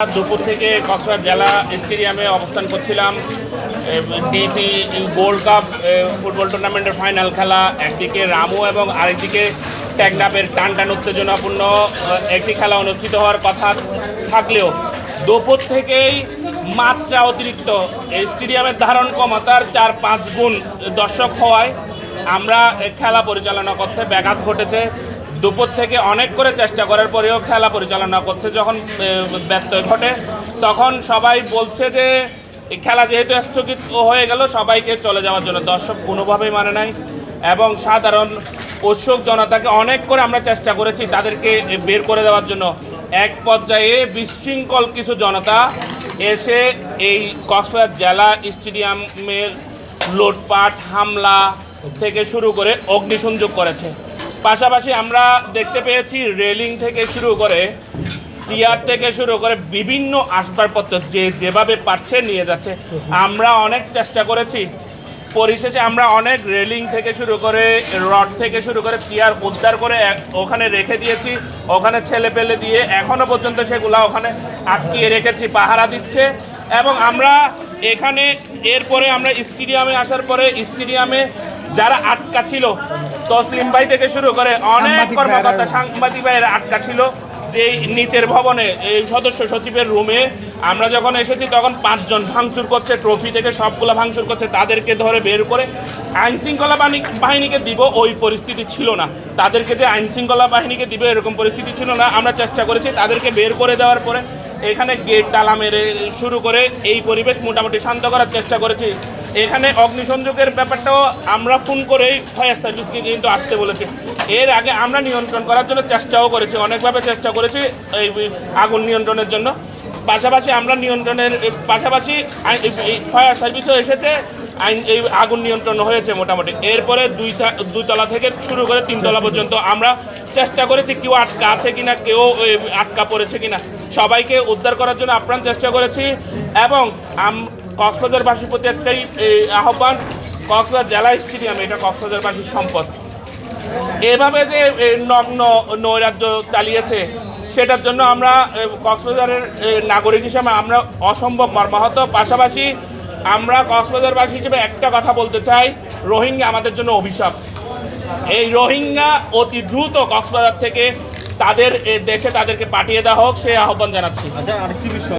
দুপুর থেকে কক্সবাজার জেলা স্টেডিয়ামে অবস্থান করছিলাম। ডিসি গোল্ড কাপ ফুটবল টুর্নামেন্টের ফাইনাল খেলা। একদিকে রামু এবং আরেকদিকে ট্যাগনাপের টান টান উত্তেজনাপূর্ণ একটি খেলা অনুষ্ঠিত হওয়ার কথা থাকলেও দুপুর থেকেই মাত্রা অতিরিক্ত। স্টেডিয়ামের ধারণ ক্ষমতার চার পাঁচ গুণ দর্শক হওয়ায় আমরা খেলা পরিচালনা করতে ব্যাঘাত ঘটেছে। দুপুর থেকে অনেক করে চেষ্টা করার পরেও খেলা পরিচালনা করতে যখন ব্যত্যয় ঘটে, তখন সবাই বলছে যে খেলা যেহেতু স্থগিত হয়ে গেল, সবাইকে চলে যাওয়ার জন্য দর্শক কোনোভাবেই মানে নাই এবং সাধারণ উৎসুক জনতাকে অনেক করে আমরা চেষ্টা করেছি তাদেরকে বের করে দেওয়ার জন্য। এক পর্যায়ে বিশৃঙ্খল কিছু জনতা এসে এই কক্সবাজার জেলা স্টেডিয়ামের লুটপাট, হামলা থেকে শুরু করে অগ্নিসংযোগ করেছে। পাশাপাশি আমরা দেখতে পেয়েছি রেলিং থেকে শুরু করে চেয়ার থেকে শুরু করে বিভিন্ন আসবাবপত্র যে যেভাবে পাচ্ছে নিয়ে যাচ্ছে। আমরা অনেক চেষ্টা করেছি। পরিশেষে আমরা অনেক রেলিং থেকে শুরু করে, রড থেকে শুরু করে চেয়ার উদ্ধার করে ওখানে রেখে দিয়েছি। ওখানে ছেলে পেলে দিয়ে এখনও পর্যন্ত সেগুলা ওখানে আটকিয়ে রেখেছি, পাহারা দিচ্ছে। এবং আমরা এখানে, এরপরে আমরা স্টেডিয়ামে আসার পরে স্টেডিয়ামে যারা আটকা ছিল তসলিম ভাই থেকে শুরু করে অনেক কর্মকর্তা সাংবাদিক ভাইয়েরা আটকা ছিল যে নিচের ভবনে এই সদস্য সচিবের রুমে আমরা যখন এসেছি তখন পাঁচজন ভাঙচুর করছে ট্রফি থেকে সবগুলো ভাঙচুর করছে তাদেরকে ধরে বের করে আইন শৃঙ্খলা বাহিনী- বাহিনীকে দিব ওই পরিস্থিতি ছিল না। তাদেরকে যে আইন শৃঙ্খলা বাহিনীকে দিব এরকম পরিস্থিতি ছিল না। আমরা চেষ্টা করেছি তাদেরকে বের করে দেওয়ার পরে এখানে গেট তালা মেরে শুরু করে এই পরিবেশ মোটামুটি শান্ত করার চেষ্টা করেছি। এখানে অগ্নিসংযোগের ব্যাপারটাও আমরা ফোন করেই ফায়ার সার্ভিসকে কিন্তু আসতে বলেছি। এর আগে আমরা নিয়ন্ত্রণ করার জন্য চেষ্টাও করেছি, অনেকভাবে চেষ্টা করেছি এই আগুন নিয়ন্ত্রণের জন্য। পাশাপাশি আমরা নিয়ন্ত্রণের, পাশাপাশি ফায়ার সার্ভিসও এসেছে আইন এই আগুন নিয়ন্ত্রণ হয়েছে মোটামুটি। এরপরে দুই দুইতলা থেকে শুরু করে তিনতলা পর্যন্ত আমরা চেষ্টা করেছি কেউ আটকা আছে কিনা, কেউ আটকা পড়েছে কিনা। সবাইকে উদ্ধার করার জন্য আপ্রাণ চেষ্টা করেছি এবং কক্সবাজারবাসীর প্রতি একটাই আহ্বান, কক্সবাজার জেলা স্টেডিয়াম এটা কক্সবাজারবাসীর সম্পদ। এভাবে যে নগ্ন নৈরাজ্য চালিয়েছে, সেটার জন্য আমরা কক্সবাজারের নাগরিক হিসেবে আমরা অসম্ভব মর্মাহত। পাশাপাশি আমরা কক্সবাজারবাসী হিসেবে একটা কথা বলতে চাই, রোহিঙ্গা আমাদের জন্য অভিশাপ। এই রোহিঙ্গা অতি দ্রুত কক্সবাজার থেকে তাদের দেশে তাদেরকে পাঠিয়ে দেওয়া হোক, সে আহ্বান জানাচ্ছি। আচ্ছা আরেকটি বিষয়?